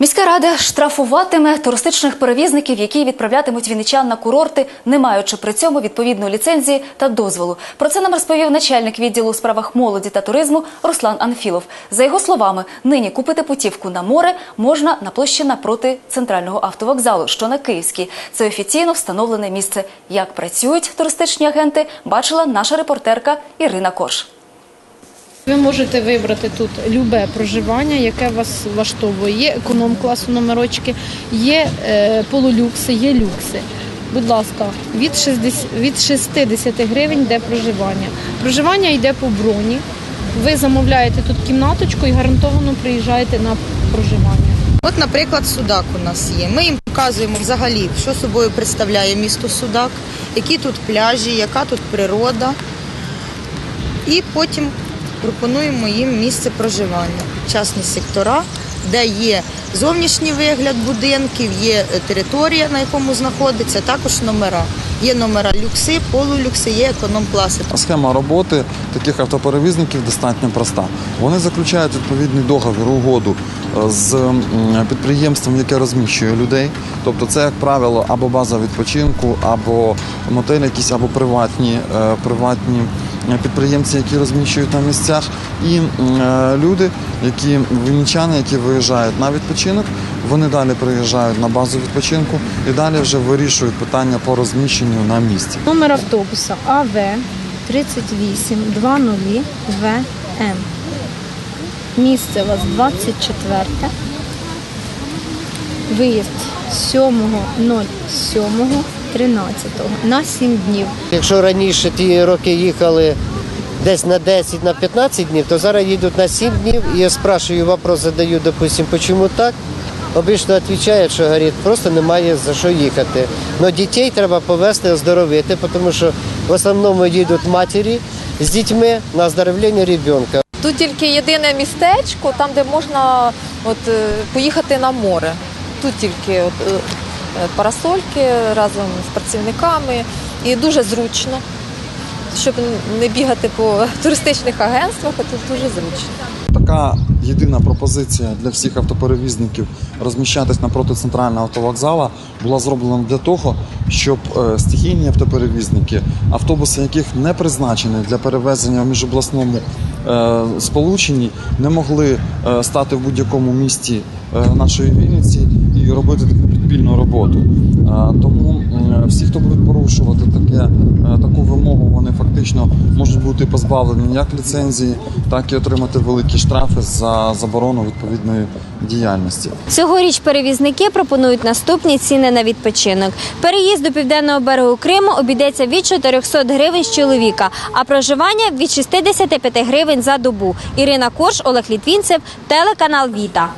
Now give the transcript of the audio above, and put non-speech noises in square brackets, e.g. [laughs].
Міська рада штрафуватиме туристичних перевізників, які відправлятимуть вінничан на курорти, не маючи при цьому відповідної ліцензії та дозволу. Про це нам розповів начальник відділу у справах молоді та туризму Руслан Анфілов. За його словами, нині купити путівку на море можна на площі напроти центрального автовокзалу, що на Київській. Це офіційно встановлене місце. Як працюють туристичні агенти, бачила наша репортерка Ірина Корж. Ви можете вибрати тут любе проживання, яке вас влаштовує. Є економ-класу номерочки, є е, полулюкси, є люкси. Будь ласка, від 60, від 60 гривень йде проживання. Проживання йде по броні. Ви замовляєте тут кімнаточку і гарантовано приїжджаєте на проживання. От, наприклад, Судак у нас є. Ми їм показуємо взагалі, що собою представляє місто Судак, які тут пляжі, яка тут природа. І потім пропонуємо їм місце проживання, частні сектора, де є зовнішній вигляд будинків, є е, територія, на якому знаходиться, також номера. Є номера люкси, полулюкси, є економ-класи. Схема роботи таких автоперевізників достатньо проста. Вони заключають відповідний договір, угоду е, з підприємством, яке розміщує людей. Тобто, це, як правило, або база відпочинку, або мотель, якісь, або приватні, е, приватні підприємці, які розміщують на місцях, і е, люди, які вінничани, які виїжджають на відпочинок, вони далі приїжджають на базу відпочинку і далі вже вирішують питання по розміщенню на місці. Номер автобуса АВ 3820 ВМ. Місце у вас 24. Виїзд 7.07.13 на 7 днів. Якщо раніше ті роки їхали десь на 10, на 15 днів, то зараз їдуть на 7 днів. І я спрашиваю, вопрос задаю, допустим, чому так? Обично відповідають, що говорить, просто немає за що їхати. Но дітей треба повезти, оздоровити, тому що в основному їдуть матері з дітьми на оздоровлення дитинка. Тут тільки єдине містечко, там де можна от, е, поїхати на море. Тут тільки от, е, парасольки разом з працівниками і дуже зручно. Щоб не бігати по [laughs] туристичних агентствах, а тут дуже зручно. Така єдина пропозиція для всіх автоперевізників розміщатись напроти центрального автовокзала була зроблена для того, щоб е, стихійні автоперевізники, автобуси, яких не призначені для перевезення в міжобласному е, сполученні, не могли е, стати в будь-якому місті е, нашої Вінниці і робити таку підпільну роботу. Е, Тому всі, хто будуть порушувати таке, е, таку вимогу, вони фактично можуть бути позбавлені як ліцензії, так і отримати великі штрафи за заборону відповідної діяльності. Цьогоріч перевізники пропонують наступні ціни на відпочинок. Переїзд до південного берегу Криму обійдеться від 400 гривень з чоловіка, а проживання від 65 гривень за добу. Ірина Корж, Олег Літвінцев, телеканал Віта.